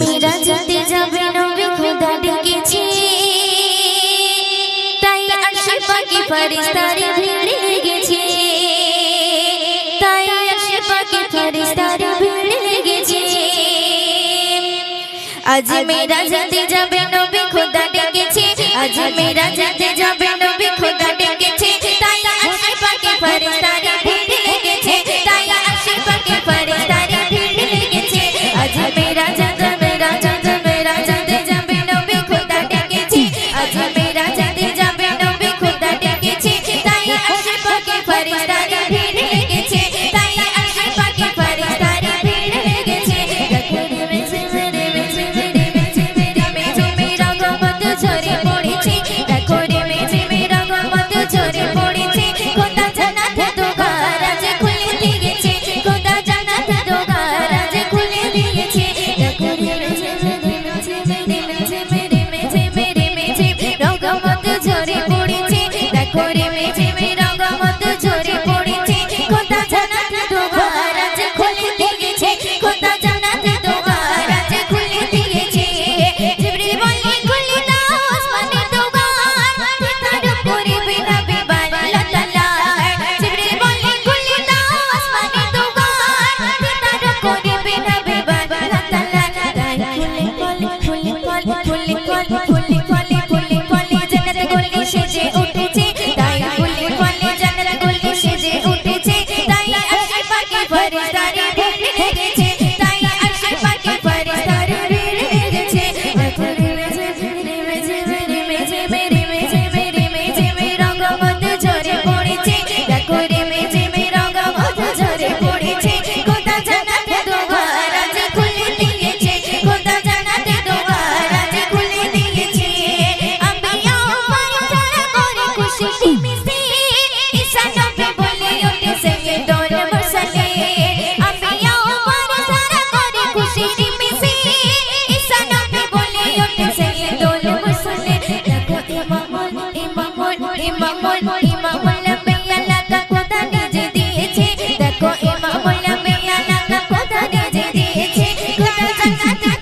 মিরাজতে যাবে নবী খোদা ডেকেছে। তাই আশে পাখি ফারিস্তারে ভিড়ে গেছে। তাই আশে পাখি ফারিস্তারে ভিড়ে গেছে। আজ মিরাজতে যাবে নবী খোদা ডেকেছে। আজ মিরাজতে যাবে নবী খোদা ডেকেছে। তাই আশে পাখি ফারিস্তারে Daddy. Yeah. you.